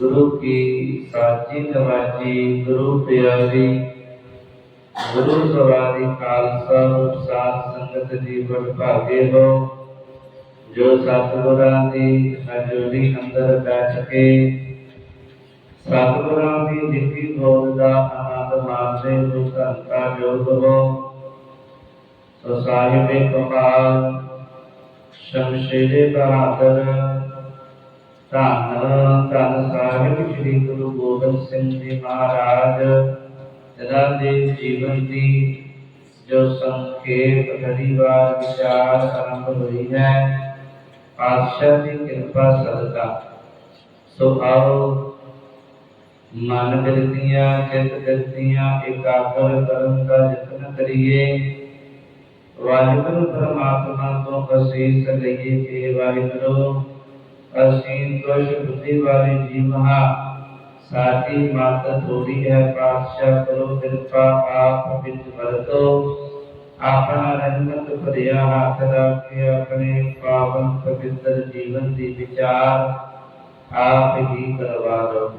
ਗੁਰੂ ਕੀ ਸਾਚੀ ਨਵਾਜੀ ਗੁਰੂ ਪਿਆਰੀ, ਗੁਰੂ ਸਵਾਰੀ ਖਾਲਸਾ, ਸਾਧ ਸੰਗਤ ਜੀ ਬੜ ਹੋ, ਜੋ ਸਤਿਗੁਰਾਂ ਦੀ ਹਜ਼ੂਰੀ ਅੰਦਰ ਬੈਠ ਕੇ ਸਤਿਗੁਰਾਂ ਦੀ ਜਿੱਤੀ ਬੋਲ ਦਾ ਆਨੰਦ ਮਾਣਦੇ ਹੋ ਧੰਤਾ ਜੋਗ ਹੋ। ਸੋ ਸਾਹਿਬੇ ਕਮਾਲ, ਸ਼ਮਸ਼ੇਰੇ ਬਹਾਦਰ ਧੰਨ ਧੰਨ ਸਾਹਿਬ ਸ੍ਰੀ ਗੁਰੂ ਗੋਬਿੰਦ ਸਿੰਘ ਜੀ ਮਹਾਰਾਜ ਜਨਾਂ ਦੇ ਜੀਵਨ ਦੀ ਜੋ ਸੰਖੇਪ ਘੜੀਵਾਰ ਵਿਚਾਰ ਆਰੰਭ ਹੋਈ ਹੈ ਪਾਤਸ਼ਾਹ ਦੀ ਕਿਰਪਾ ਸਦਕਾ ਸੋ ਆਓ ਮਨ ਬਿਰਤੀਆਂ ਚਿਤ ਬਿਰਤੀਆਂ ਇਕਾਗਰ ਕਰਨ ਦਾ ਯਤਨ ਕਰੀਏ। ਵਾਹਿਗੁਰੂ ਪਰਮਾਤਮਾ ਤੋਂ ਅਸੀਸ ਲਈਏ, ਕਿ ਵਾਹਿਗੁਰੂ। ਅਸੀਂ ਕੁਸ਼ ਬੁੱਧੀ ਵਾਲੇ ਜੀਵ ਹਾਂ ਸਾਡੀ ਮਤ ਥੋੜੀ ਹੈ, ਪਾਤਸ਼ਾਹ ਕਰੋ ਕਿਰਪਾ ਆਪ ਵਿੱਚ ਵਰਤੋ, ਆਪਣਾ ਰਹਿਮਤ ਭਰਿਆ ਹੱਥ ਰੱਖ ਕੇ ਆਪਣੇ ਪਾਵਨ ਪਵਿੱਤਰ ਜੀਵਨ ਦੀ ਵਿਚਾਰ ਆਪ ਹੀ ਕਰਵਾ ਲਓ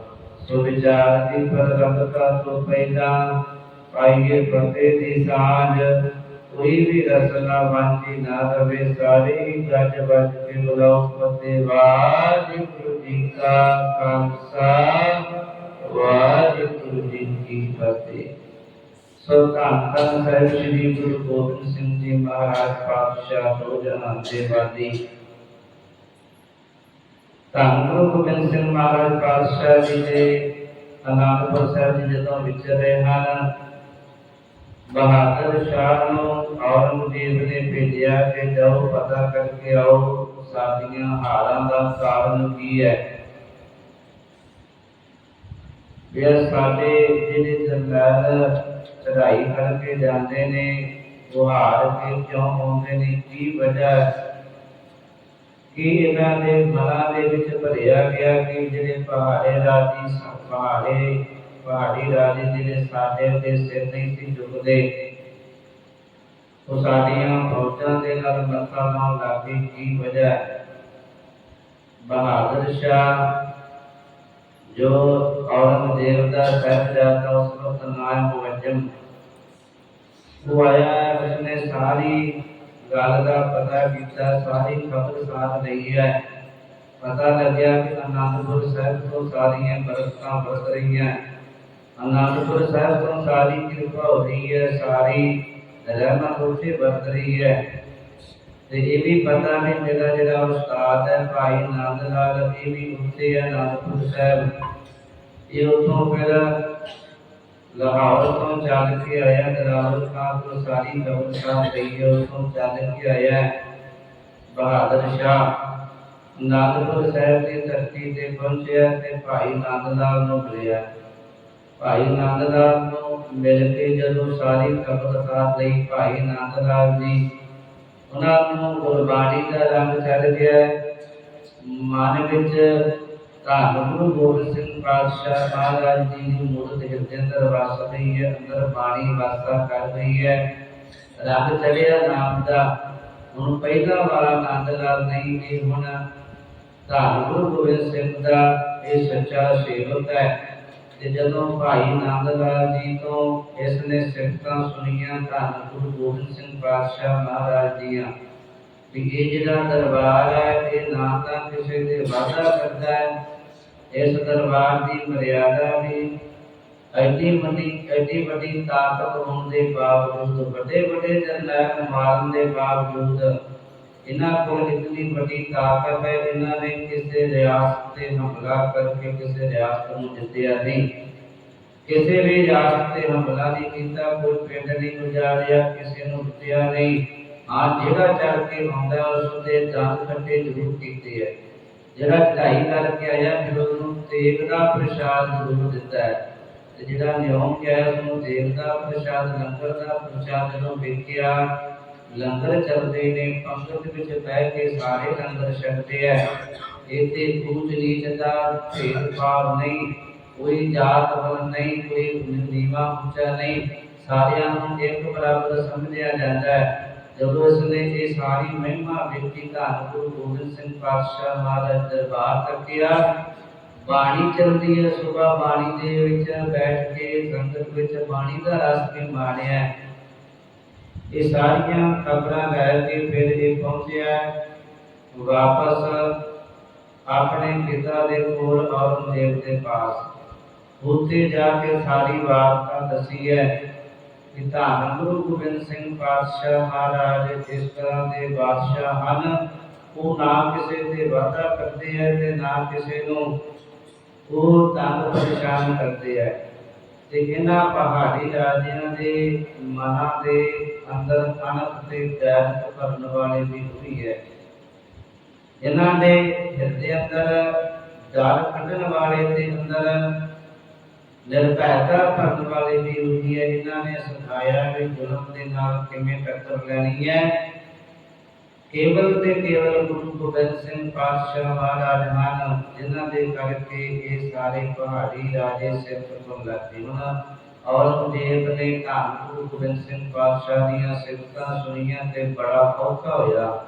ਸੋ ਵਿਚਾਰ ਦੀ ਪ੍ਰਗਟਤਾ ਤੋਂ ਪਹਿਲਾਂ ਪਾਈਏ ਫਤਿਹ ਦੀ ਸਾਂਝ ਕੋਈ ਵੀ ਰਸਨਾ ਵਾਂਝੀ ਨਾ ਰਵੇ, ਸਾਰੇ ਹੀ ਵੱਜ ਕੇ ਬੁਲਾਓ ਫਤਿਹ। ਵਾਹਿਗੁਰੂ ਜੀ ਕਾ ਖਾਲਸਾ, ਵਾਹਿਗੁਰੂ ਜੀ ਕੀ ਫਤਿਹ। ਸੋ ਧੰਨ ਧੰਨ ਸਾਹਿਬ ਸ੍ਰੀ ਗੁਰੂ ਗੋਬਿੰਦ ਸਿੰਘ ਜੀ ਮਹਾਰਾਜ ਪਾਤਸ਼ਾਹ ਦੋ ਜਨਾਂ ਦੇ ਵਾਦੀ। ਧੰਨ ਗੁਰੂ ਗੋਬਿੰਦ ਸਿੰਘ ਮਹਾਰਾਜ ਪਾਤਸ਼ਾਹ ਜੀ ਦੇ, ਅਨੰਦਪੁਰ ਸਾਹਿਬ ਜੀ ਜਦੋਂ ਵਿਚਰੇ ਹਨ ਬਹਾਦਰ ਸ਼ਾਹ ਨੂੰ ਔਰੰਗਜ਼ੇਬ ਨੇ ਭੇਜਿਆ ਕਿ ਜਾਓ, ਪਤਾ ਕਰਕੇ ਆਓ, ਸਾਡੀਆਂ ਹਾਰਾਂ ਦਾ ਕਾਰਨ ਕੀ ਹੈ ਇਹ ਸਾਡੇ ਜਿਹੜੇ ਜਰਨੈਲ ਚੜਾਈ ਕਰਕੇ ਜਾਂਦੇ ਨੇ, ਉਹ ਕੇ ਕਿਉਂ ਆਉਂਦੇ ਨੇ ਕੀ ਵਜ੍ਹਾ ਹੈ? ਕੀ ਇਹਨਾਂ ਦੇ ਮਨਾਂ ਦੇ ਵਿੱਚ ਭਰਿਆ ਗਿਆ ਕਿ ਜਿਹੜੇ ਪਹਾੜੇ ਰਾਜੀ, ਪਹਾੜੇ ਪਹਾੜੀ ਰਾਜੇ ਜਿਹੜੇ ਸਾਡੇ ਤੇ ਸਿਰ ਨਹੀਂ ਸੀ ਝੁਕਦੇ ਉਹ ਸਾਡੀਆਂ ਫੌਜਾਂ ਦੇ ਨਾਲ ਮੱਥਾ ਮਾਰ ਲੱਗੇ ਕੀ ਵਜ੍ਹਾ ਹੈ? ਬਹਾਦਰ ਸ਼ਾਹ ਜੋ ਔਰੰਗਜ਼ੇਬ ਦਾ ਸਹਿਬਜ਼ਾਦਾ ਉਸ ਵਕਤ ਨਾਮ ਮੁਅੱਜਮ ਉਹ ਆਇਆ ਉਸਨੇ ਸਾਰੀ ਗੱਲ ਦਾ ਪਤਾ ਕੀਤਾ ਸਾਰੀ ਖਬਰ ਸਾਥ ਲਈ ਹੈ ਪਤਾ ਲੱਗਿਆ ਕਿ ਅਨੰਦਪੁਰ ਸਾਹਿਬ ਤੋਂ ਸਾਰੀਆਂ ਬਰਕਤਾਂ ਵਰਤ ਰਹੀਆਂ ਅਨੰਦਪੁਰ ਸਾਹਿਬ ਤੋਂ ਸਾਰੀ ਕਿਰਪਾ ਹੋ ਰਹੀ ਹੈ, ਸਾਰੀ ਰਹਿਮਤ ਉੱਥੇ ਵਰਤ ਰਹੀ ਹੈ। ਤੇ ਇਹ ਵੀ ਪਤਾ ਨਹੀਂ ਮੇਰਾ ਜਿਹੜਾ ਉਸਤਾਦ ਹੈ, ਭਾਈ ਨੰਦ ਲਾਲ, ਇਹ ਵੀ ਉੱਥੇ ਹੈ ਅਨੰਦਪੁਰ ਸਾਹਿਬ। ਇਹ ਉਥੋਂ ਫਿਰ ਲਾਹੌਰ ਤੋਂ ਚੱਲ ਕੇ ਆਇਆ ਦਰਾਵਰ ਖਾਨ ਤੋਂ ਸਾਰੀ ਖਬਰ ਲਈ ਹੈ, ਉਥੋਂ ਚੱਲ ਕੇ ਆਇਆ ਬਹਾਦਰ ਸ਼ਾਹ ਅਨੰਦਪੁਰ ਸਾਹਿਬ ਦੀ ਧਰਤੀ ਤੇ ਪਹੁੰਚਿਆ ਤੇ ਭਾਈ ਆਨੰਦ ਲਾਲ ਨੂੰ ਮਿਲਿਆ। ਭਾਈ ਨੰਦ ਲਾਲ ਨੂੰ ਮਿਲ ਕੇ ਜਦੋਂ ਸਾਰੀ ਕਬਰ ਸਾਥ ਲਈ ਭਾਈ ਨੰਦ ਲਾਲ ਜੀ ਉਹਨਾਂ ਨੂੰ ਗੁਰਬਾਣੀ ਦਾ ਰੰਗ ਚੜ ਗਿਆ ਮਨ ਵਿੱਚ ਧੰਨ ਗੁਰੂ ਗੋਬਿੰਦ ਸਿੰਘ ਪਾਤਸ਼ਾਹ ਮਹਾਰਾਜ ਜੀ ਦੀ ਮੂਰਤ ਹਿਰਦੇ ਅੰਦਰ ਵਸ ਰਹੀ ਹੈ, ਅੰਦਰ ਬਾਣੀ ਵਾਸਾ ਕਰ ਰਹੀ ਹੈ। ਰੰਗ ਚੜਿਆ ਨਾਮ ਦਾ। ਹੁਣ ਪਹਿਲਾ ਵਾਲਾ ਨੰਦ ਲਾਲ ਨਹੀਂ, ਇਹ ਹੁਣ ਧੰਨ ਗੁਰੂ ਗੋਬਿੰਦ ਸਿੰਘ ਦਾ ਇਹ ਸੱਚਾ ਸੇਵਕ ਹੈ। ਤੇ ਜਦੋਂ ਭਾਈ ਨੰਦ ਲਾਲ ਜੀ ਤੋਂ ਇਸ ਨੇ ਸਿਫਤਾਂ ਸੁਣੀਆਂ ਧੰਨ ਗੁਰੂ ਗੋਬਿੰਦ ਸਿੰਘ ਪਾਤਸ਼ਾਹ ਮਹਾਰਾਜ ਦੀਆਂ ਵੀ ਇਹ ਜਿਹੜਾ ਦਰਬਾਰ ਹੈ ਇਹ ਨਾ ਤਾਂ ਕਿਸੇ ਦੇ ਵਾਅਦਾ ਕਰਦਾ ਹੈ, ਇਸ ਦਰਬਾਰ ਦੀ ਮਰਿਆਦਾ ਵੀ ਐਡੀ ਵੱਡੀ ਐਡੀ ਵੱਡੀ ਤਾਕਤ ਹੋਣ ਦੇ ਬਾਵਜੂਦ ਵੱਡੇ ਵੱਡੇ ਜਰਨੈਲ ਮਾਰਨ ਦੇ ਬਾਵਜੂਦ ਇਹਨਾਂ ਕੋਲ ਇਤਨੀ ਵੱਡੀ ਤਾਕਤ ਹੈ, ਇਹਨਾਂ ਨੇ ਕਿਸੇ ਰਿਆਸਤ ਤੇ ਹਮਲਾ ਕਰਕੇ ਕਿਸੇ ਰਿਆਸਤ ਨੂੰ ਜਿੱਤਿਆ ਨਹੀਂ। ਕਿਸੇ ਵੀ ਰਿਆਸਤ ਤੇ ਹਮਲਾ ਨਹੀਂ ਕੀਤਾ, ਕੋਈ ਪਿੰਡ ਨਹੀਂ ਉਜਾੜਿਆ ਕਿਸੇ ਨੂੰ ਲੁੱਟਿਆ ਨਹੀਂ। ਹਾਂ ਜਿਹੜਾ ਚੜ ਕੇ ਆਉਂਦਾ, ਉਸ ਦੇ ਦੰਦ ਕੱਟੇ ਜ਼ਰੂਰ ਕੀਤੇ ਹੈ ਜਿਹੜਾ ਚੜਾਈ ਕਰਕੇ ਆਇਆ, ਫਿਰ ਉਹਨੂੰ ਤੇਗ ਦਾ ਪ੍ਰਸ਼ਾਦ ਜ਼ਰੂਰ ਦਿੱਤਾ ਹੈ। ਤੇ ਜਿਹੜਾ ਨਿਯਮ ਕਿਹਾ ਉਸ ਨੂੰ ਤੇਗ ਦਾ ਪ੍ਰਸ਼ਾਦ, ਲੰਗਰ ਦਾ ਪ੍ਰਸ਼ਾਦ ਜਦੋਂ ਵੇਖਿਆ ਲੰਗਰ ਚੱਲਦੇ ਨੇ, ਪੰਗਤ ਵਿੱਚ ਬਹਿ ਕੇ ਸਾਰੇ ਲੰਗਰ ਛਕਦੇ ਹੈ ਇੱਥੇ ਊਚ ਨੀਚ ਦਾ ਭੇਦਭਾਵ ਨਹੀਂ, ਕੋਈ ਜਾਤ ਵਰਣ ਨਹੀਂ, ਕੋਈ ਨੀਵਾ ਉੱਚਾ ਨਹੀਂ। ਸਾਰਿਆਂ ਨੂੰ ਇੱਕ ਬਰਾਬਰ ਸਮਝਿਆ ਜਾਂਦਾ ਹੈ ਜਦੋਂ ਉਸਨੇ ਇਹ ਸਾਰੀ ਮਹਿਮਾ ਵੇਖੀ ਧੰਨ ਗੁਰੂ ਗੋਬਿੰਦ ਸਿੰਘ ਪਾਤਸ਼ਾਹ ਮਹਾਰਾਜ ਦਰਬਾਰ ਤੱਕਿਆ। ਬਾਣੀ ਚੱਲਦੀ ਹੈ ਸੁਬਾ ਬਾਣੀ ਦੇ ਵਿੱਚ ਬੈਠ ਕੇ ਸੰਗਤ ਵਿੱਚ ਬਾਣੀ ਦਾ ਰਸ ਵੀ ਮਾਣਿਆ। ਇਹ ਸਾਰੀਆਂ ਖਬਰਾਂ ਲੈ ਕੇ ਫਿਰ ਇਹ ਪਹੁੰਚਿਆ ਵਾਪਸ ਆਪਣੇ ਪਿਤਾ ਦੇ ਕੋਲ ਔਰੰਗਜ਼ੇਬ ਦੇ ਪਾਸ। ਉੱਥੇ ਜਾ ਕੇ ਸਾਰੀ ਵਾਰਤਾ ਦੱਸੀ ਹੈ ਕਿ ਧੰਨ ਗੁਰੂ ਗੋਬਿੰਦ ਸਿੰਘ ਪਾਤਸ਼ਾਹ ਮਹਾਰਾਜ ਇਸ ਤਰ੍ਹਾਂ ਦੇ ਬਾਦਸ਼ਾਹ ਹਨ, ਉਹ ਨਾ ਕਿਸੇ ਤੇ ਵਾਅਦਾ ਕਰਦੇ ਹੈ ਤੇ ਨਾ ਕਿਸੇ ਨੂੰ ਉਹ ਤੰਗ ਪਰੇਸ਼ਾਨ ਕਰਦੇ ਹੈ। ਤੇ ਇਹਨਾਂ ਪਹਾੜੀ ਰਾਜਿਆਂ ਦੇ ਮਨਾਂ ਦੇ ਅੰਦਰ ਅਨੰਤ ਤੇ ਗੈਰਤ ਕਰਨ ਵਾਲੇ ਵੀ ਹੋਈ ਹੈ। ਇਹਨਾਂ ਦੇ ਹਿਰਦੇ ਅੰਦਰ ਡਰ ਕੱਢਣ ਵਾਲੇ ਦੇ ਅੰਦਰ ਨਿਰਭੈਤਾ ਭਰਨ ਵਾਲੇ ਵੀ ਹੁੰਦੀ ਹੈ। ਇਹਨਾਂ ਨੇ ਸਿਖਾਇਆ ਵੀ ਜ਼ੁਲਮ ਦੇ ਨਾਲ ਕਿਵੇਂ ਟੱਕਰ ਲੈਣੀ ਹੈ। ਕੇਵਲ ਤੇ ਕੇਵਲ ਗੁਰੂ ਗੋਬਿੰਦ ਸਿੰਘ ਪਾਤਸ਼ਾਹ ਮਹਾਰਾਜ ਹਨ, ਜਿਨ੍ਹਾਂ ਦੇ ਕਰਕੇ ਇਹ ਸਾਰੇ ਪਹਾੜੀ ਰਾਜੇ ਸਿਰ ਤੋਂ ਲੱਗੇ ਹਨ ਔਰੰਗਜ਼ੇਬ ਨੇ ਧੰਨ ਗੁਰੂ ਗੋਬਿੰਦ ਸਿੰਘ ਪਾਤਸ਼ਾਹ ਦੀਆਂ ਸਿਫਤਾਂ ਸੁਣੀਆਂ ਤੇ ਬੜਾ ਔਖਾ ਹੋਇਆ।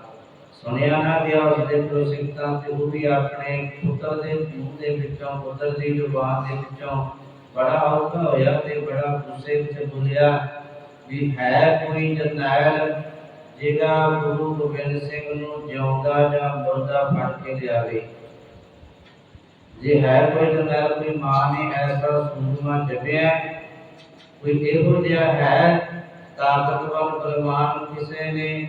ਸੁਣਿਆ ਨਾ ਗਿਆ ਉਸ ਦੇ ਕੋਲ ਸਿਫਤਾਂ ਤੇ ਉਹ ਵੀ ਆਪਣੇ ਪੁੱਤਰ ਦੇ ਮੂੰਹ ਦੇ ਵਿੱਚੋਂ, ਪੁੱਤਰ ਦੀ ਜ਼ੁਬਾਨ ਦੇ ਵਿੱਚੋਂ ਬੜਾ ਔਖਾ ਹੋਇਆ ਤੇ ਬੜਾ ਗੁੱਸੇ ਵਿੱਚ ਬੋਲਿਆ ਵੀ ਹੈ ਕੋਈ ਜਰਨੈਲ ਜਿਹੜਾ ਗੁਰੂ ਗੋਬਿੰਦ ਸਿੰਘ ਨੂੰ ਜਿਉਂਦਾ ਜਾਂ ਮੁਰਦਾ ਫੜ ਕੇ ਲਿਆਵੇ। ਜੇ ਹੈ ਕੋਈ ਜਰਨੈਲ, ਕੋਈ ਮਾਂ ਨੇ ਐਸਾ ਸੂਰਮਾ ਜਪਿਆ ਕੋਈ ਇਹੋ ਜਿਹਾ ਹੈ ਤਾਕਤਵਰ ਬਲਵਾਨ ਕਿਸੇ ਨੇ।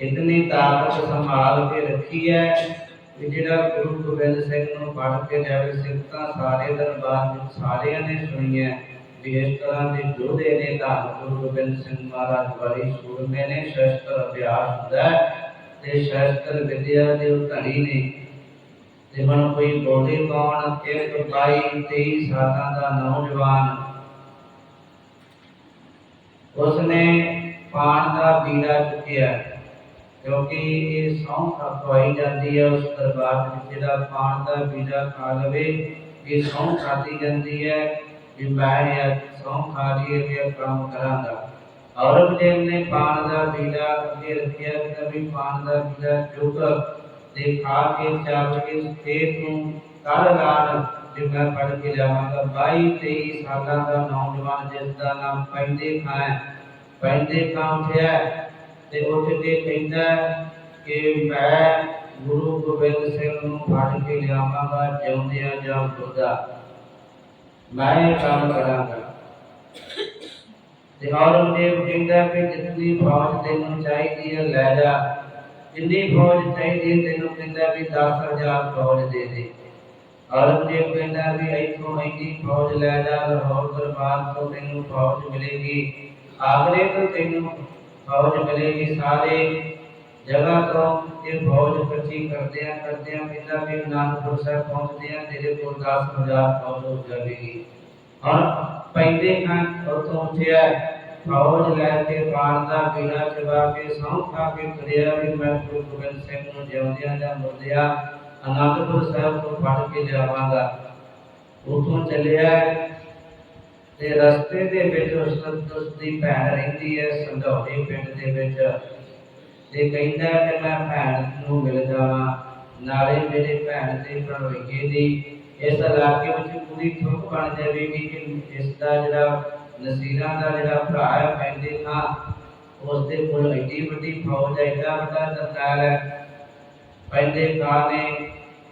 ਇਤਨੀ ਤਾਕਤ ਸੰਭਾਲ ਕੇ ਰੱਖੀ ਹੈ ਕਿ ਜਿਹੜਾ ਗੁਰੂ ਗੋਬਿੰਦ ਸਿੰਘ ਨੂੰ ਪੜ ਕੇ ਲਿਆਵੇ ਸਿੱਖਾਂ ਸਾਰੇ ਦਰਬਾਰ ਵਿੱਚ ਸਾਰਿਆਂ ਨੇ ਸੁਣੀਆਂ। ਵੀ ਇਸ ਤਰ੍ਹਾਂ ਦੇ ਯੋਧੇ ਨੇ ਧੰਨ ਗੁਰੂ ਗੋਬਿੰਦ ਸਿੰਘ ਮਹਾਰਾਜ ਵਾਲੀ ਸੂਰਮੇ ਨੇ ਸ਼ਸਤਰ ਅਭਿਆਸ ਹੁੰਦਾ ਤੇ ਸ਼ਸਤਰ ਵਿਦਿਆ ਦੇ ਉਹ ਨੇ ਤੇ ਹੁਣ ਕੋਈ ਬੋਲੇ ਕੌਣ? ਇੱਕ 22 23 ਸਾਲਾਂ ਦਾ ਨੌਜਵਾਨ। ਉਸਨੇ ਪਾਣ ਦਾ ਬੀੜਾ ਚੁੱਕਿਆ, ਕਿਉਂਕਿ ਇਹ ਸੌਂ ਖਵਾਈ ਜਾਂਦੀ ਹੈ ਉਸ ਦਰਬਾਰ ਵਿੱਚ, ਜਿਹੜਾ ਪਾਣ ਦਾ ਬੀੜਾ ਖਾ ਲਵੇ, ਇਹ ਸੌਂ ਖਾਦੀ ਜਾਂਦੀ ਹੈ। ਕਿ ਮੈਂ ਇਹ ਸੌਂ ਖਾ ਲਈਏ ਵੀ ਇਹ ਕੰਮ ਕਰਾਂਗਾ। ਔਰੰਗਜ਼ੇਬ ਨੇ ਪਾਣ ਦਾ ਬੀੜਾ ਅੱਗੇ ਰੱਖਿਆ ਕਿ ਵੀ ਪਾਣ ਦਾ ਬੀੜਾ ਚੁੱਕ। ਤੇ ਖਾ ਕੇ ਚੱਲ ਕੇ ਖੇਤ ਨੂੰ ਕਰ ਲਾਣ ਜੇ ਮੈਂ ਪੜ ਕੇ ਜਾਵਾਂਗਾ 22 23 ਸਾਲਾਂ ਦਾ ਨੌਜਵਾਨ ਜਿਸ ਦਾ ਨਾਮ ਪੈਂਦੇ ਖਾਂ ਪੈਂਦੇ ਖਾਂ ਉੱਠਿਆ ਤੇ ਉੱਠ ਕੇ ਕਹਿੰਦਾ ਕਿ ਮੈਂ ਗੁਰੂ ਗੋਬਿੰਦ ਸਿੰਘ ਨੂੰ ਫੜ ਕੇ ਲਿਆਵਾਂਗਾ, ਜਿਉਂਦਿਆਂ ਜਾਂ ਮੁਰਦਾ ਮੈਂ ਇਹ ਕੰਮ ਕਰਾਂਗਾ। ਤੇ ਔਰੰਗਜ਼ੇਬ ਕਹਿੰਦਾ ਕਿ ਜਿੰਨੀ ਫੌਜ ਤੈਨੂੰ ਚਾਹੀਦੀ ਹੈ, ਲੈ ਜਾ। ਜਿੰਨੀ ਫੌਜ ਚਾਹੀਦੀ ਤੈਨੂੰ ਕਹਿੰਦਾ ਵੀ 10000 ਫੌਜ ਦੇ ਦੇ। ਔਰੰਗਜ਼ੇਬ ਕਹਿੰਦਾ ਵੀ ਇੱਥੋਂ ਇੰਨੀ ਫੌਜ ਲੈ ਜਾ, ਲਾਹੌਰ ਦਰਬਾਰ ਤੋਂ ਤੈਨੂੰ ਫੌਜ ਮਿਲੇਗੀ। ਆਗਰੇ ਤੋਂ ਤੈਨੂੰ ਫੌਜ ਮਿਲੇਗੀ ਸਾਰੇ ਜਗ੍ਹਾ ਤੋਂ। ਇਹ ਫੌਜ ਇਕੱਠੀ ਕਰਦੇ ਆ ਕਰਦੇ ਆ ਕਹਿੰਦਾ ਵੀ ਅਨੰਦਪੁਰ ਸਾਹਿਬ ਪਹੁੰਚਦੇ ਆ, ਤੇਰੇ ਕੋਲ 10000 ਫੌਜ ਹੋ ਜਾਵੇਗੀ। ਹੁਣ ਪੈਂਦੇ ਖਾਂ ਉੱਥੋਂ ਉੱਠਿਆ। ਫੌਜ ਲੈ ਕੇ ਬਾਣ ਦਾ ਬੀੜਾ ਚਵਾ ਕੇ ਸਹੁੰ ਖਾ ਕੇ ਤੁਰਿਆ ਵੀ ਮੈਂ ਗੁਰੂ ਗੋਬਿੰਦ ਸਿੰਘ ਨੂੰ ਜਿਉਂਦਿਆਂ ਜਾਂ ਮੁਰਦਿਆਂ ਅਨੰਦਪੁਰ ਸਾਹਿਬ ਤੋਂ ਫੜ ਕੇ ਲਿਆਵਾਂਗਾ। ਉਥੋਂ ਚੱਲਿਆ ਤੇ ਰਸਤੇ ਦੇ ਵਿੱਚ ਉਸ ਦੀ ਭੈਣ ਰਹਿੰਦੀ ਹੈ ਸੰਧੌਲੇ ਪਿੰਡ ਦੇ ਵਿੱਚ। ਤੇ ਕਹਿੰਦਾ ਕਿ ਮੈਂ ਭੈਣ ਨੂੰ ਮਿਲ ਜਾਵਾਂ। ਨਾਲੇ ਮੇਰੇ ਭੈਣ ਦੇ ਭਣੋਈਏ ਦੀ ਇਸ ਇਲਾਕੇ ਵਿੱਚ ਪੂਰੀ ਥੁੱਕ ਬਣ ਜਾਵੇਗੀ ਕਿ ਇਸ ਦਾ ਜਿਹੜਾ ਨਸੀਰਾਂ ਦਾ ਜਿਹੜਾ ਭਰਾ ਹੈ ਪੈਂਦੇ ਖਾਂ ਉਸ ਦੇ ਕੋਲ ਐਡੀ ਵੱਡੀ ਫੌਜ ਹੈ, ਐਡਾ ਵੱਡਾ ਦਰਬਾਰ ਹੈ। ਪੈਂਦੇ ਖਾਂ ਨੇ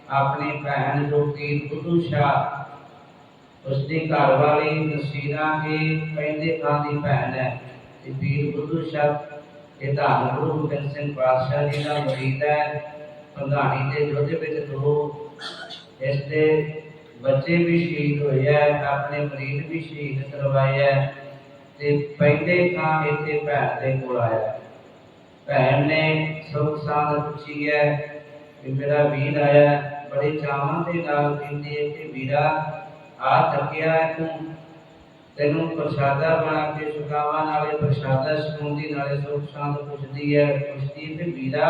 ਆਪਣੀ ਭੈਣ ਜੋ ਕਿ ਬੁੱਧੂ ਸ਼ਾਹ ਉਸ ਦੀ ਘਰ ਵਾਲੀ ਨਸੀਰਾ ਕੇ ਪੈਂਦੇ ਖਾਂ ਦੀ ਭੈਣ ਹੈ। ਤੇ ਵੀਰ ਬੁੱਧੂ ਸ਼ਾਹ ਇਹ ਧੰਨ ਗੁਰੂ ਗੋਬਿੰਦ ਸਿੰਘ ਪਾਤਸ਼ਾਹ ਜੀ ਦਾ ਮੁਰੀਦ ਹੈ। ਪੰਧਾਣੀ ਦੇ ਯੁੱਧ ਵਿੱਚ ਦੋ, ਇਸ ਦੇ ਬੱਚੇ ਵੀ ਸ਼ਹੀਦ ਹੋਏ ਹੈ ਆਪਣੇ ਮਰੀਦ ਵੀ ਸ਼ਹੀਦ ਕਰਵਾਏ ਹੈ ਤੇ ਪੈਂਦੇ ਖਾਂ ਇੱਥੇ ਭੈਣ ਦੇ ਕੋਲ ਆਇਆ। ਭੈਣ ਨੇ ਸੁਖ ਸਾਂਦ ਪੁੱਛੀ ਹੈ ਕਿ ਮੇਰਾ ਵੀਰ ਆਇਆ, ਬੜੇ ਚਾਵਾਂ ਦੇ ਨਾਲ ਕਹਿੰਦੀ ਹੈ ਕਿ ਵੀਰਾ, ਆ ਥੱਕਿਆ ਤੂੰ, ਤੈਨੂੰ ਪ੍ਰਸ਼ਾਦਾ ਬਣਾ ਕੇ ਛਕਾਵਾਂ ਨਾਲੇ ਪ੍ਰਸ਼ਾਦਾ ਛਕਾਉਂਦੀ, ਨਾਲੇ ਸੁਖ ਸਾਂਦ ਪੁੱਛਦੀ ਹੈ, ਪੁੱਛਦੀ ਤੇ ਵੀਰਾ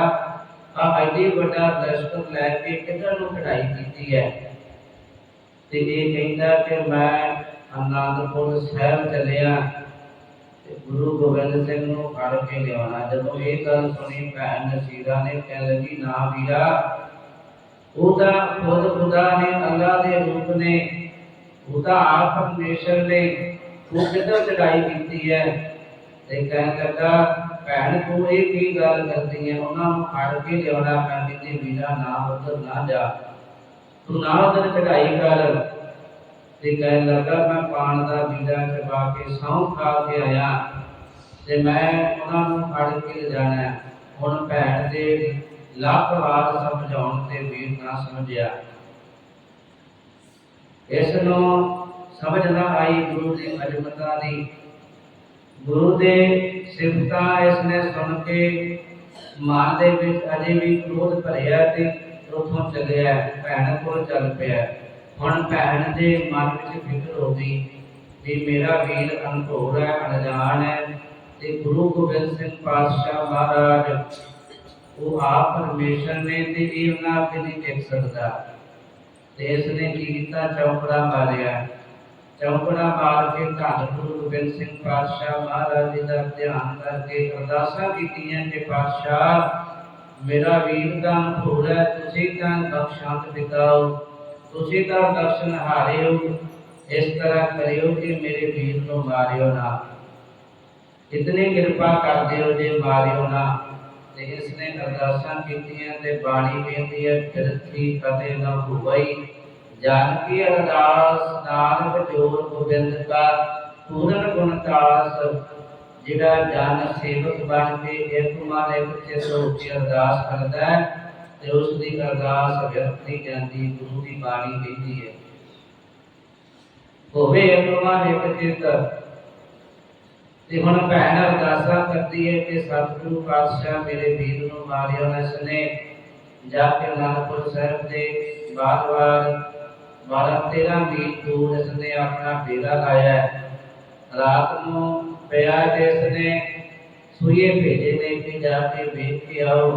ਆ ਐਡੀ ਵੱਡਾ ਦਸਤਕ ਲੈ ਕੇ ਕਿੱਧਰ ਨੂੰ ਚੜਾਈ ਕੀਤੀ ਹੈ? ਤੇ ਇਹ ਕਹਿੰਦਾ ਕਿ ਮੈਂ ਆਨੰਦਪੁਰ ਸਾਹਿਬ ਚੱਲਿਆ ਤੇ ਗੁਰੂ ਗੋਬਿੰਦ ਸਿੰਘ ਨੂੰ ਫੜ ਕੇ ਲਿਆਉਣਾ। ਜਦੋਂ ਇਹ ਗੱਲ ਸੁਣੀ, ਭੈਣ ਨਸੀਰਾ ਨੇ ਕਹਿ ਲੱਗੀ, ਨਾ ਵੀਰਾ ਉਹ ਤਾਂ ਖੁਦ ਖੁਦਾ ਨੇ ਅੱਲਾ ਦੇ ਰੂਪ ਨੇ ਉਹ ਤਾਂ ਆਪ ਪਰਮੇਸ਼ਰ ਨੇ ਉਹ ਕਿਦੋਂ ਚੜਾਈ ਕੀਤੀ ਹੈ? ਤੇ ਕਹਿਣ ਲੱਗਾ, ਭੈਣ, ਤੂੰ ਇਹ ਕੀ ਗੱਲ ਕਰਦੀ ਹੈ? ਉਹਨਾਂ ਨੂੰ ਫੜ ਕੇ ਲਿਆਉਣਾ ਮੈਂ ਕਹਿੰਦੀ ਵੀਰਾ, ਨਾ ਉਧਰ ਨਾ ਜਾ ਤੂੰ ਚੜਾਈ ਕਰ ਤੇ ਕਹਿਣ ਲੱਗਾ, ਮੈਂ ਪਾਣ ਦਾ ਵੀਰਾ ਚਬਾ ਕੇ ਸੌਂ ਖਾ ਕੇ ਆਇਆ ਤੇ ਮੈਂ ਉਹਨਾਂ ਨੂੰ ਫੜ ਕੇ ਲਿਜਾਣਾ। ਹੁਣ ਭੈਣ ਦੇ ਲੱਖ ਸਮਝਾਉਣ ਤੇ ਵੀਰ ਨਾ ਸਮਝਿਆ। ਇਸ ਨੂੰ ਸਮਝ ਨਾ ਆਈ ਗੁਰੂ ਦੀ ਅਜਮਤਾ ਦੀ। ਗੁਰੂ ਦੇ ਸਿਫਤਾਂ ਇਸ ਨੇ ਸੁਣ ਕੇ ਮਨ ਦੇ ਵਿੱਚ ਅਜੇ ਵੀ ਕ੍ਰੋਧ ਭਰਿਆ ਤੇ ਉਥੋਂ ਚੱਲਿਆ ਭੈਣ ਕੋਲ ਚੱਲ ਪਿਆ। ਹੁਣ ਭੈਣ ਦੇ ਮਨ ਵਿੱਚ ਫਿਕਰ ਹੋ ਗਈ ਵੀ ਮੇਰਾ ਵੀਰ ਅਨਭੋਰ ਹੈ, ਅਣਜਾਣ ਹੈ ਤੇ ਗੁਰੂ ਗੋਬਿੰਦ ਸਿੰਘ ਪਾਤਸ਼ਾਹ ਮਹਾਰਾਜ, ਉਹ ਆਪ ਪਰਮੇਸ਼ਰ ਨੇ ਤੇ ਇਹ ਉਹਨਾਂ ਅੱਗੇ ਨਹੀਂ ਟਿਕ ਸਕਦਾ। ਤੇ ਇਸ ਨੇ ਕੀ ਕੀਤਾ? ਚੌਕੜਾ ਮਾਰਿਆ। ਚੌਕੜਾ ਮਾਰ ਕੇ ਧੰਨ ਗੁਰੂ ਗੋਬਿੰਦ ਸਿੰਘ ਪਾਤਸ਼ਾਹ ਮਹਾਰਾਜ ਜੀ ਦਾ ਧਿਆਨ ਕਰਕੇ ਅਰਦਾਸਾਂ ਕੀਤੀਆਂ ਕਿ ਪਾਤਸ਼ਾਹ ਮੇਰਾ ਵੀਰ ਦਾ ਅਨਭੋਰ ਹੈ, ਤੁਸੀਂ ਤਾਂ ਬਖਸ਼ਾਂਤ ਪਿਤਾਓ ਤੁਸੀਂ ਤਾਂ ਦਰਸ਼ਨ ਹਾਰਿਓ ਇਸ ਤਰ੍ਹਾਂ ਕਰਿਓ ਕਿ ਮੇਰੇ ਵੀਰ ਨੂੰ ਮਾਰਿਓ ਨਾ। ਇਤਨੀ ਕਿਰਪਾ ਕਰ ਦਿਓ ਜੇ ਮਾਰਿਓ ਨਾ। ਤੇ ਇਸ ਨੇ ਅਰਦਾਸਾਂ ਕੀਤੀਆਂ ਤੇ ਬਾਣੀ ਕਹਿੰਦੀ ਹੈ ਫਿਰਤੀ ਕਦੇ ਨਾ ਹੋਵਈ। ਜਨ ਕੀ ਅਰਦਾਸ, ਨਾਨਕ ਜੋਰ ਗੋਬਿੰਦ ਕਾ, ਪੂਰਨ ਗੁਣ ਤਾਸ ਜਿਹੜਾ ਜਨ ਸੇਵਕ ਬਣ ਕੇ ਇੱਕ ਮਨ ਇੱਕ ਚਿੱਤ ਹੋ ਕੇ ਅਰਦਾਸ ਕਰਦਾ ਹੈ ਤੇ ਉਸ ਦੀ ਅਰਦਾਸ ਵਿਅਰਥ ਨਹੀਂ ਜਾਂਦੀ ਗੁਰੂ ਦੀ ਬਾਣੀ ਕਹਿੰਦੀ ਹੈ। ਹੋਵੇ ਇੱਕ ਮਨ ਇੱਕ ਚਿੱਤ ਤੇ ਹੁਣ ਭੈਣ ਅਰਦਾਸਾਂ ਕਰਦੀ ਹੈ ਕਿ ਸਤਿਗੁਰੂ ਪਾਤਸ਼ਾਹ ਮੇਰੇ ਵੀਰ ਨੂੰ ਮਾਰਿਆ ਨਾ ਸਨੇ, ਜਾ ਕੇ ਅਨੰਦਪੁਰ ਸਾਹਿਬ ਦੇ ਬਾਰ-ਬਾਰ 12 13 ਮੀਲ ਦੂਰ ਇਸਨੇ ਆਪਣਾ ਡੇਰਾ ਲਾਇਆ ਰਾਤ ਨੂੰ ਪਿਆ ਤੇ ਇਸਨੇ ਸੂਏ ਭੇਜੇ ਨੇ ਕਿ ਜਾ ਕੇ ਵੇਖ ਕੇ ਆਓ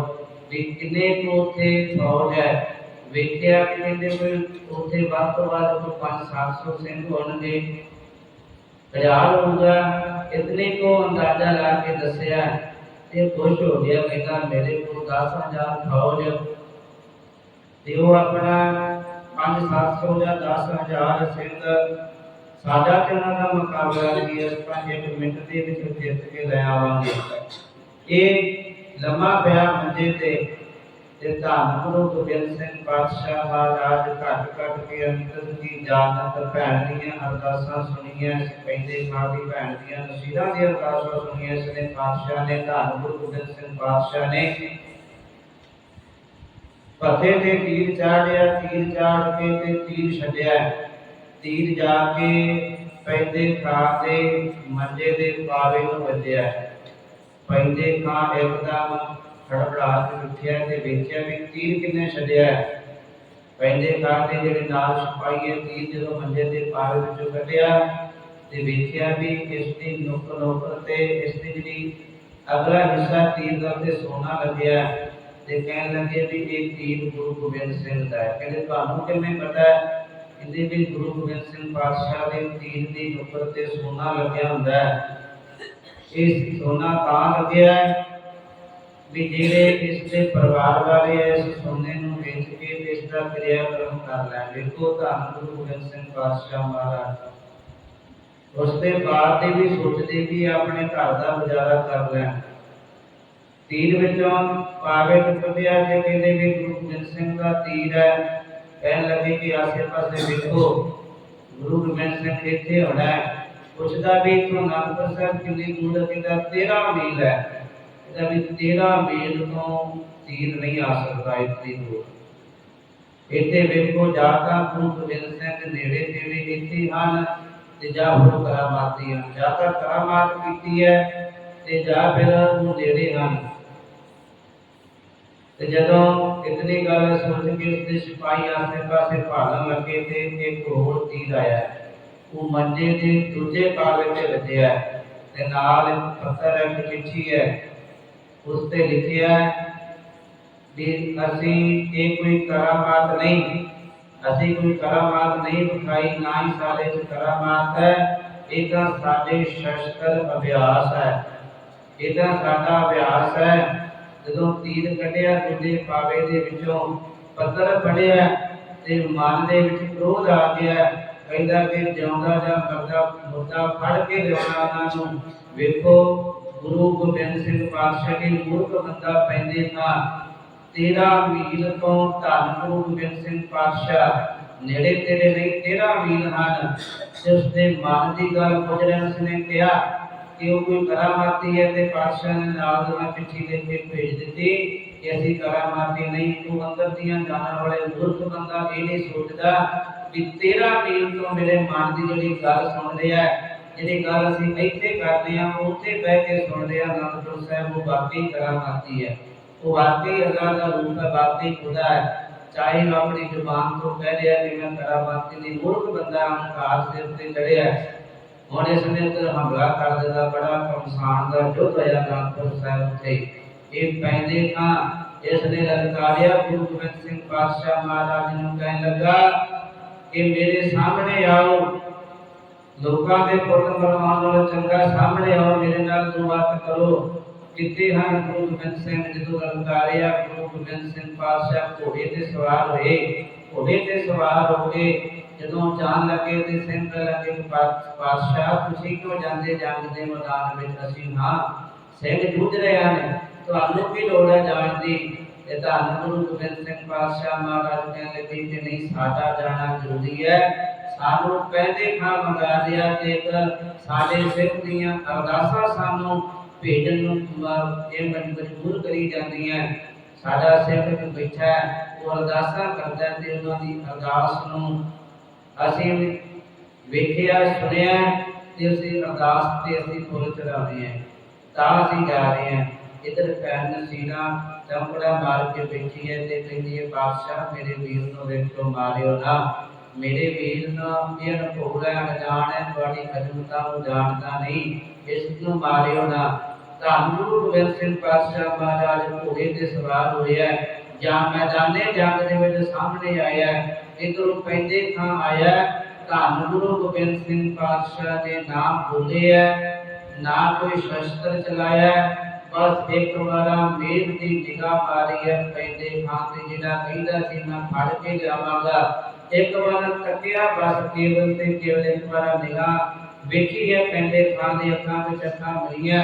ਵੀ ਕਿੰਨੇ ਕੁ ਉੱਥੇ ਫੌਜ ਹੈ ਵੇਖਿਆ ਕਿ ਕਹਿੰਦੇ ਕੋਈ ਉੱਥੇ ਵੱਧ ਤੋਂ ਵੱਧ ਕੋਈ 5-700 ਸਿੰਘ ਹੋਣਗੇ ਹਜ਼ਾਰ ਹੋਊਗਾ ਇਤਨੇ ਕੋ ਅੰਦਾਜ਼ਾ ਲਾ ਕੇ ਦੱਸਿਆ ਤੇ ਖੁਸ਼ ਹੋ ਗਿਆ ਕਹਿੰਦਾ ਮੇਰੇ ਕੋਲ 10000 ਫੌਜ ਤੇ ਉਹ ਆਪਣਾ 5-700 ਜਾਂ 10000 ਸਿੰਘ ਸਾਡਾ ਤੇ ਉਹਨਾਂ ਦਾ ਮੁਕਾਬਲਾ ਕੀ ਇਸ ਪੰਜ ਇੱਕ ਮਿੰਟ ਦੇ ਵਿੱਚ ਜਿੱਤ ਕੇ ਲੈ ਆਵਾਂਗੇ। ਇਹ ਲੰਮਾ ਪਿਆ ਮੰਜੇ ਤੇ ਤੇ ਧੰਨ ਗੁਰੂ ਗੋਬਿੰਦ ਸਿੰਘ ਪਾਤਸ਼ਾਹ ਮਹਾਰਾਜ ਘਟ ਘਟ ਕੇ ਅੰਤਰ ਦੀ ਜਾਨਤ ਭੈਣ ਦੀਆਂ ਅਰਦਾਸਾਂ ਸੁਣੀਆਂ ਇਸ ਕਹਿੰਦੇ ਮਾਂ ਦੀ ਭੈਣ ਦੀਆਂ ਨਸੀਰਾਂ ਦੀਆਂ ਅਰਦਾਸਾਂ ਸੁਣੀਆਂ, ਇਸ ਨੇ ਪਾਤਸ਼ਾਹ ਨੇ, ਧੰਨ ਗੁਰੂ ਗੋਬਿੰਦ ਸਿੰਘ ਪਾਤਸ਼ਾਹ ਨੇ ਪੱਥੇ ਤੇ ਤੀਰ ਚਾੜਿਆ ਤੀਰ ਚਾੜ ਕੇ ਤੇ ਤੀਰ ਛੱਡਿਆ। ਤੀਰ ਜਾ ਕੇ ਪੈਂਦੇ ਖਾਂ ਦੇ ਮੰਜੇ ਦੇ ਪਾਵੇ ਨੂੰ ਵੱਜਿਆ। ਪੈਂਦੇ ਖਾਂ ਇੱਕਦਮ ਖੜਬੜਾ ਕੇ ਉੱਠਿਆ ਤੇ ਵੇਖਿਆ ਵੀ ਤੀਰ ਕਿੰਨੇ ਛੱਡਿਆ। ਪੈਂਦੇ ਖਾਂ ਦੇ ਜਿਹੜੇ ਨਾਲ ਸਿਪਾਹੀ ਤੀਰ ਜਦੋਂ ਮੰਜੇ ਦੇ ਪਾਵੇ ਵਿੱਚੋਂ ਕੱਢਿਆ ਤੇ ਵੇਖਿਆ ਵੀ ਇਸ ਦੀ ਨੁਕ ਨੁਕ ਤੇ ਇਸ ਦੀ ਜਿਹੜੀ ਅਗਲਾ ਹਿੱਸਾ ਤੀਰ ਦਾ ਤੇ ਸੋਨਾ ਲੱਗਿਆ ਤੇ ਕਹਿਣ ਲੱਗੇ ਵੀ ਇਹ ਤੀਰ ਗੁਰੂ ਗੋਬਿੰਦ ਸਿੰਘ ਦਾ ਹੈ। ਕਹਿੰਦੇ, ਤੁਹਾਨੂੰ ਕਿਵੇਂ ਪਤਾ ਹੈ ਕਹਿੰਦੇ ਵੀ ਗੁਰੂ ਗੋਬਿੰਦ ਸਿੰਘ ਪਾਤਸ਼ਾਹ ਦੇ ਤੀਰ ਦੀ ਨੁਕਰ ਤੇ ਸੋਨਾ ਲੱਗਿਆ ਹੁੰਦਾ ਹੈ। ਇਹ ਸੋਨਾ ਤਾਂ ਲੱਗਿਆ ਵੀ ਜਿਹੜੇ ਇਸ ਦੇ ਪਰਿਵਾਰ ਵਾਲੇ ਇਸ ਸੋਨੇ ਨੂੰ ਵੇਚ ਕੇ ਇਸ ਦਾ ਕਿਰਿਆਕਰਮ ਕਰ ਲੈਣ ਵੇਖੋ ਧੰਨ ਗੁਰੂ ਗੋਬਿੰਦ ਸਿੰਘ ਪਾਤਸ਼ਾਹ ਮਹਾਰਾਜ ਉਸ ਦੇ ਬਾਅਦ ਦੇ ਵੀ ਸੋਚਦੇ ਕਿ ਆਪਣੇ ਘਰ ਦਾ ਗੁਜ਼ਾਰਾ ਕਰ ਲੈਣ। ਤੀਰ ਵਿੱਚੋਂ ਪਾਵੇ ਟੁੱਟਿਆ ਜੇ ਕਹਿੰਦੇ ਵੀ ਗੁਰੂ ਗੋਬਿੰਦ ਸਿੰਘ ਦਾ ਤੀਰ ਹੈ। ਕਹਿਣ ਲੱਗੇ ਕਿ ਆਸੇ ਪਾਸੇ ਵੇਖੋ ਗੁਰੂ ਗੋਬਿੰਦ ਸਿੰਘ ਇੱਥੇ ਹੋਣਾ ਪੁੱਛਦਾ ਵੀ ਇਥੋਂ ਅਨੰਦਪੁਰ ਸਾਹਿਬ ਕਿੰਨੀ ਦੂਰ ਹੈ? ਕਹਿੰਦਾ 13 ਮੀਲ ਹੈ। ਇਹਦਾ ਵੀ 13 ਮੀਲ ਤੋਂ ਤੀਰ ਨਹੀਂ ਆ ਸਕਦਾ ਇਤਨੀ ਦੂਰ। ਇੱਥੇ ਵੇਖੋ, ਜਾ ਤਾਂ ਗੁਰੂ ਗੋਬਿੰਦ ਸਿੰਘ ਨੇੜੇ ਤੇੜੇ ਇੱਥੇ ਹਨ ਤੇ ਜਾ ਫਿਰ ਕਰਾਮਾਤੀ ਜਾਂ ਤਾਂ ਕਰਾਮਾਤ ਕੀਤੀ ਹੈ ਤੇ ਜਾ ਫਿਰ ਉਹ ਨੇੜੇ ਹਨ। ਤੇ ਜਦੋਂ ਇਤਨੀ ਗੱਲ ਸੁਣ ਕੇ ਉਸਦੇ ਸਿਪਾਹੀ ਆਸੇ ਪਾਸੇ ਭਾਲਣ ਲੱਗੇ ਤੇ ਇੱਕ ਹੋਰ ਤੀਰ ਆਇਆ। ਉਹ ਮੰਜੇ ਦੇ ਦੂਜੇ ਪਾਵੇ ਤੇ ਵੱਜਿਆ ਤੇ ਨਾਲ ਪੱਥਰ ਇੱਕ ਚਿੱਠੀ ਹੈ। ਉਸ ਤੇ ਲਿਖਿਆ, ਵੀ ਅਸੀਂ ਇਹ ਕੋਈ ਕਰਾਮਾਤ ਨਹੀਂ, ਅਸੀਂ ਕੋਈ ਕਰਾਮਾਤ ਨਹੀਂ ਦਿਖਾਈ ਨਾ ਹੀ ਸਾਡੇ ਚ ਕਰਾਮਾਤ ਹੈ। ਇਹ ਤਾਂ ਸਾਡੇ ਸ਼ਸਤਰ ਅਭਿਆਸ ਹੈ। ਇਹ ਤਾਂ ਸਾਡਾ ਅਭਿਆਸ ਹੈ। ਜਦੋਂ ਤੀਰ ਕੱਢਿਆ ਦੂਜੇ ਪਾਵੇ ਦੇ ਵਿੱਚੋਂ ਪੱਤਰ ਪੜਿਆ ਤੇ ਮਨ ਦੇ ਵਿੱਚ ਕ੍ਰੋਧ ਆ ਗਿਆ, ਕਹਿੰਦਾ ਕਿ ਜਿਉਂਦਾ ਜਾਂ ਮਰਦਾ, ਮੁਰਦਾ ਫੜ ਕੇ ਲਿਆਉਣਾ ਉਹਨਾਂ ਨੂੰ। ਵੇਖੋ, ਗੁਰੂ ਗੋਬਿੰਦ ਸਿੰਘ ਪਾਤਸ਼ਾਹ ਦੇ ਮੂਰਖ ਬੰਦਾ ਪੈਂਦੇ ਥਾਂ ਤੇਰਾ ਮੀਲ ਤੋਂ ਧੰਨ ਗੁਰੂ ਗੋਬਿੰਦ ਸਿੰਘ ਪਾਤਸ਼ਾਹ ਨੇੜੇ ਤੇਰੇ ਨਹੀਂ, ਤੇਰਾ ਮੀਲ ਹਨ। ਤੇ ਉਸਦੇ ਮਨ ਦੀ ਗੱਲ ਗੁਜਰਨ ਨੇ ਕਿਹਾ ਕਿ ਉਹ ਕੋਈ ਕਰਾਮਾਤੀ ਹੈ ਤੇ ਪਾਤਸ਼ਾਹ ਨੇ ਨਾਲ ਦੇ ਨਾਲ ਚਿੱਠੀ ਲਿਖ ਕੇ ਭੇਜ ਦਿੱਤੀ ਕਿ ਅਸੀਂ ਕਰਾਮਾਤੀ ਨਹੀਂ, ਤੂੰ ਅੰਦਰ ਦੀਆਂ ਜਾਣਨ ਵਾਲੇ ਮੂਰਖ ਬੰਦਾ, ਇਹ ਨਹੀਂ ਸੋਚਦਾ ਕਿ ਤੇਰਾ ਮੀਲ ਤੋਂ ਮੇਰੇ ਮਨ ਦੀ ਜਿਹੜੀ ਗੱਲ ਸੁਣ ਰਿਹਾ ਜਿਹੜੀ ਗੱਲ ਅਸੀਂ ਇੱਥੇ ਕਰਦੇ ਹਾਂ, ਉੱਥੇ ਬਹਿ ਕੇ ਸੁਣਦੇ ਹਾਂ, ਅਨੰਦਪੁਰ ਸਾਹਿਬ ਉਹ ਵਾਕਈ ਕਰਾਮਾਤੀ ਹੈ। ਉਹ ਵਾਕਈ ਅੱਲਾਹ ਦਾ ਰੂਪ ਹੈ, ਵਾਕਈ ਖੁਦਾ ਹੈ। ਚਾਹੇ ਆਪਣੀ ਜ਼ੁਬਾਨ ਤੋਂ ਕਹਿ ਰਿਹਾ ਕਿ ਮੈਂ ਕਰਾਮਾਤੀ ਨਹੀਂ, ਮੂਰਖ ਬੰਦਾ ਹੰਕਾਰ ਸਿਰ ਤੇ ਚੜਿਆ ਹੁਣ ਇਸ ਨੇ ਤੇ ਹਮਲਾ ਕਰ ਦਿੱਤਾ, ਬੜਾ ਕਮਸਾਨ ਦਾ ਯੁੱਧ ਹੋਇਆ ਅਨੰਦਪੁਰ ਸਾਹਿਬ ਤੇ ਇਹ ਪੈਂਦੇ ਥਾਂ ਇਸ ਨੇ ਲਲਕਾਰਿਆ ਗੁਰੂ ਗੋਬਿੰਦ ਸਿੰਘ ਪਾਤਸ਼ਾਹ ਮਹਾਰਾਜ ਨੂੰ ਕਹਿਣ ਲੱਗਾ ਕਿ ਮੇਰੇ ਸਾਹਮਣੇ ਆਓ। ਲੋਕਾਂ ਦੇ ਪੁੱਤ ਮਰਵਾਉਣ ਨਾਲੋਂ ਚੰਗਾ ਸਾਹਮਣੇ ਆਓ, ਮੇਰੇ ਨਾਲ ਦੋ ਕਰੋ। ਕਿਤੇ ਹਨ ਗੁਰੂ ਗੋਬਿੰਦ ਸਿੰਘ? ਜਦੋਂ ਲਲਕਾਰਿਆ ਗੁਰੂ ਗੋਬਿੰਦ ਸਿੰਘ ਪਾਤਸ਼ਾਹ ਘੋੜੇ ਤੇ ਸਵਾਰ ਹੋਏ, ਘੋੜੇ ਤੇ ਸਵਾਰ ਹੋ ਕੇ ਜਦੋਂ ਜਾਣ ਲੱਗੇ ਤੇ ਸਿੰਘ ਲੱਗੇ ਪਾਤਸ਼ਾਹ ਤੁਸੀਂ ਕਿਉਂ ਜਾਂਦੇ ਜੰਗ ਦੇ ਮੈਦਾਨ ਵਿੱਚ? ਅਸੀਂ ਹਾਂ, ਸਿੰਘ ਜੂਝ ਰਹੇ ਹਨ ਤੁਹਾਨੂੰ ਕੀ ਲੋੜ ਹੈ ਜਾਣ ਦੀ? ਇਹ ਤਾਂ ਗੁਰੂ ਗੋਬਿੰਦ ਸਿੰਘ ਪਾਤਸ਼ਾਹ ਮਹਾਰਾਜ ਕਹਿਣ ਲੱਗੇ ਕਿ ਨਹੀਂ, ਸਾਡਾ ਜਾਣਾ ਜ਼ਰੂਰੀ ਹੈ। ਸਾਨੂੰ ਪਹਿਲੇ ਖਾਂ ਮੰਗਾ ਦਿਆ ਤੇ ਸਾਡੇ ਸਿੱਖ ਦੀਆਂ ਅਰਦਾਸਾਂ ਸਾਨੂੰ ਭੇਜਣ ਨੂੰ ਇਹ ਮਜਬੂਰ ਕਰੀ ਜਾਂਦੀਆਂ। ਸਾਡਾ ਸਿੱਖ ਬੈਠਾ ਉਹ ਅਰਦਾਸਾਂ ਕਰਦਾ ਤੇ ਉਹਨਾਂ ਦੀ ਅਰਦਾਸ ਨੂੰ ਅਸੀਂ ਵੇਖਿਆ, ਸੁਣਿਆ ਤੇ ਅਸੀਂ ਅਰਦਾਸ ਤੇ ਅਸੀਂ ਫੁੱਲ ਚੜਾਉਂਦੇ ਹਾਂ। ਤਾਂ ਅਸੀਂ ਜਾ ਰਹੇ ਹਾਂ। ਇਧਰ ਭੈਣ ਸੀਨਾ ਚੰਪੜਾ ਮਾਰ ਕੇ ਬੈਠੀ ਹੈ ਤੇ ਕਹਿੰਦੀ ਹੈ, ਬਾਦਸ਼ਾਹ, ਮੇਰੇ ਵੀਰ ਨੂੰ ਵੇਖੋ, ਮਾਰਿਓ ਨਾ। ਮੇਰੇ ਵੀਰ ਨੂੰ ਇਹ ਭੋਗੜਾ ਅਣਜਾਣ ਹੈ, ਤੁਹਾਡੀ ਖਦਮਤਾਂ ਨੂੰ ਜਾਣਦਾ ਨਹੀਂ। ਇਸ ਨੂੰ ਮਾਰਿਓ ਨਾ। ਧੰਨ ਗੁਰੂ ਗੋਬਿੰਦ ਸਿੰਘ ਪਾਤਸ਼ਾਹ ਮਹਾਰਾਜ ਘੋੜੇ ਤੇ ਸਵਾਰ ਹੋਇਆ ਜਾਂ ਮੈਦਾਨੇ ਜੰਗ ਦੇ ਵਿੱਚ ਸਾਹਮਣੇ ਆਇਆ ਇੱਧਰੋਂ ਪੈਂਦੇ ਥਾਂ ਆਇਆ, ਧੰਨ ਗੁਰੂ ਗੋਬਿੰਦ ਸਿੰਘ ਪਾਤਸ਼ਾਹ ਦੇ ਨਾਮ ਬੋਲੇ ਹੈ ਨਾ ਕੋਈ ਸ਼ਸਤਰ ਚਲਾਇਆ, ਬਸ ਇੱਕ ਵਾਰਾ ਮੇਰ ਦੀ ਨਿਗਾਹ ਮਾਰੀ ਹੈ ਪੈਂਦੇ ਥਾਂ ਤੇ ਜਿਹੜਾ ਕਹਿੰਦਾ ਸੀ, ਮੈਂ ਫੜ ਕੇ ਲਿਆਵਾਂਗਾ। ਇੱਕ ਵਾਰ ਤੱਕਿਆ, ਬਸ ਕੇਵਲ ਤੇ ਕੇਵਲ ਇੱਕ ਵਾਰ ਨਿਗਾਹ ਵੇਖੀ ਹੈ ਪੈਂਦੇ ਥਾਂ ਦੇ ਅੱਖਾਂ ਵਿੱਚ ਅੱਖਾਂ ਮਰੀਆਂ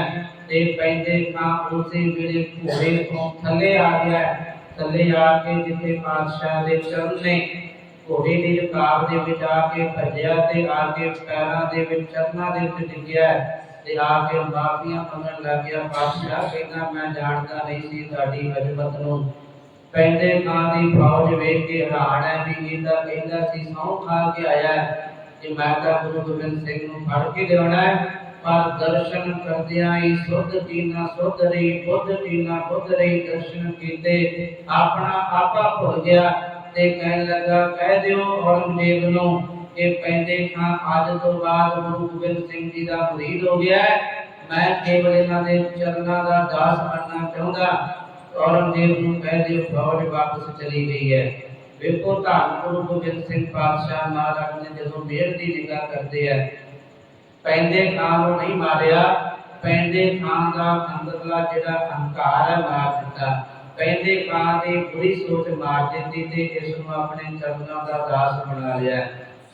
ਤੇ ਪੈਂਦੇ ਥਾਂ ਉਸੇ ਵੇਲੇ ਘੋੜੇ ਤੋਂ ਥੱਲੇ ਆ ਗਿਆ। ਥੱਲੇ ਆ ਕੇ ਜਿੱਥੇ ਪਾਤਸ਼ਾਹ ਦੇ ਚਰਨ ਨੇ ਘੋੜੇ ਦੀ ਰਕਾਬ ਦੇ ਵਿੱਚ ਆ ਕੇ ਭੱਜਿਆ ਤੇ ਆ ਕੇ ਪੈਰਾਂ ਦੇ ਵਿੱਚ, ਚਰਨਾਂ ਦੇ ਉੱਤੇ ਡਿੱਗਿਆ ਤੇ ਆ ਕੇ ਮਾਫੀਆਂ ਮੰਗਣ ਲੱਗ ਗਿਆ। ਪਾਤਸ਼ਾਹ ਕਹਿੰਦਾ, ਮੈਂ ਜਾਣਦਾ ਨਹੀਂ ਸੀ ਤੁਹਾਡੀ ਅਜ਼ਮਤ ਨੂੰ। ਪੈਂਦੇ ਕਾਂ ਦੀ ਫੌਜ ਵੇਖ ਕੇ ਹੈਰਾਨ ਹੈ ਵੀ ਇਹਦਾ ਕਹਿੰਦਾ ਸੀ, ਸਹੁੰ ਖਾ ਕੇ ਆਇਆ ਕਿ ਮੈਂ ਤਾਂ ਗੁਰੂ ਗੋਬਿੰਦ ਸਿੰਘ ਨੂੰ ਫੜ ਕੇ ਲਿਆਉਣਾ ਹੈ। ਪਰ ਦਰਸ਼ਨ ਕਰਦਿਆਂ ਹੀ ਸੁਧ ਕੀਨਾ ਸੁਧ ਰਹੀ, ਬੁੱਧ ਕੀਨਾ ਬੁੱਧ ਰਹੀ, ਦਰਸ਼ਨ ਕੀਤੇ, ਆਪਣਾ ਆਪਾ ਭੁੱਲ ਗਿਆ। ਤੇ ਕਹਿਣ ਲੱਗਾ, ਕਹਿ ਦਿਓ ਔਰੰਗਜ਼ੇਬ ਨੂੰ ਕਿ ਪੈਂਦੇ ਖਾਂ ਅੱਜ ਤੋਂ ਬਾਅਦ ਗੁਰੂ ਗੋਬਿੰਦ ਸਿੰਘ ਜੀ ਦਾ ਮੁਰੀਦ ਹੋ ਗਿਆ ਮੈਂ ਕੇਵਲ ਇਹਨਾਂ ਦੇ ਚਰਨਾਂ ਦਾ ਦਾਸ ਬਣਨਾ ਚਾਹੁੰਦਾ। ਔਰੰਗਜ਼ੇਬ ਨੂੰ ਕਹਿ ਦਿਓ, ਫੌਜ ਵਾਪਸ ਚਲੀ ਗਈ ਹੈ। ਵੇਖੋ ਧੰਨ ਗੁਰੂ ਗੋਬਿੰਦ ਸਿੰਘ ਪਾਤਸ਼ਾਹ ਮਹਾਰਾਜ ਨੇ ਜਦੋਂ ਮਿਹਰ ਦੀ ਨਿਗਾਹ ਕਰਦੇ ਆ, ਪੈਂਦੇ ਖਾਂ ਨੂੰ ਨਹੀਂ ਮਾਰਿਆ। ਪੈਂਦੇ ਖਾਂ ਦਾ ਅੰਦਰਲਾ ਜਿਹੜਾ ਹੰਕਾਰ ਹੈ, ਮਾਰ ਦਿੱਤਾ। ਪੈਂਦੇ ਖਾਂ ਦੀ ਬੁਰੀ ਸੋਚ ਮਾਰ ਦਿੱਤੀ ਤੇ ਇਸ ਨੂੰ ਆਪਣੇ ਚਰਨਾਂ ਦਾ ਦਾਸ ਬਣਾ ਲਿਆ।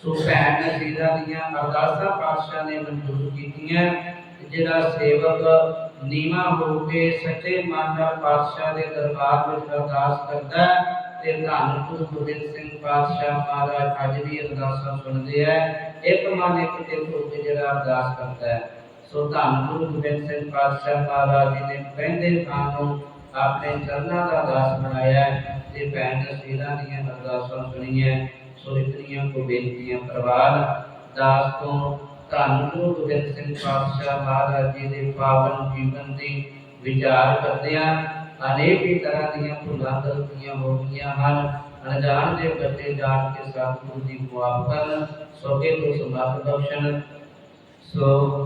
ਸੋ ਭੈਣ ਨਸੀਰਾ ਦੀਆਂ ਅਰਦਾਸਾਂ ਪਾਤਸ਼ਾਹ ਨੇ ਮਨਜ਼ੂਰ ਕੀਤੀਆਂ, ਜਿਹੜਾ ਸੇਵਕ ਨੀਵਾ ਹੋ ਕੇ ਸੱਚੇ ਮਨ ਨਾਲ ਪਾਤਸ਼ਾਹ ਦੇ ਦਰਬਾਰ ਵਿੱਚ ਅਰਦਾਸ ਕਰਦਾ ਹੈ ਤੇ ਧੰਨ ਗੁਰੂ ਗੋਬਿੰਦ ਸਿੰਘ ਪਾਤਸ਼ਾਹ ਮਹਾਰਾਜ ਅੱਜ ਵੀ ਅਰਦਾਸਾਂ ਸੁਣਦੇ ਆ। ਇੱਕ ਮਨ ਇੱਕ ਦਿਲ ਹੋ ਕੇ ਜਿਹੜਾ ਅਰਦਾਸ ਕਰਦਾ ਹੈ। ਸੋ ਧੰਨ ਗੁਰੂ ਗੋਬਿੰਦ ਸਿੰਘ ਪਾਤਸ਼ਾਹ ਮਹਾਰਾਜ ਜੀ ਨੇ ਪਹਿਲੇ ਥਾਂ ਆਪਣੇ ਚਰਨਾਂ ਦਾ ਦਾਸ ਬਣਾਇਆ ਤੇ ਭੈਣ ਨਸੀਰਾਂ ਦੀਆਂ ਅਰਦਾਸਾਂ ਸੁਣੀਆਂ ਸੋ ਇਤਨੀਆਂ ਕੋ ਬੇਨਤੀਆਂ ਪ੍ਰਵਾਨ ਦਾਸ ਤੋਂ ਧੰਨ ਗੁਰੂ ਗੋਬਿੰਦ ਸਿੰਘ ਪਾਤਸ਼ਾਹ ਮਹਾਰਾਜ ਜੀ ਦੇ ਪਾਵਨ ਜੀਵਨ ਦੀ ਵਿਚਾਰ ਕਰਦਿਆਂ ਅਨੇਕ ਹੀ ਤਰ੍ਹਾਂ ਦੀਆਂ ਭੁੱਲਾਂ ਗਲਤੀਆਂ ਹੋ ਗਈਆਂ ਹਨ। ਅਣਜਾਣ ਦੇ ਬੱਚੇ ਜਾਣ ਕੇ ਸਤਿਗੁਰੂ ਦੀ ਮੁਆਫ ਕਰਨ। ਸੋਕੇ ਤੋਂ ਸਮਤ ਬਖਸ਼ਣ ਸੋ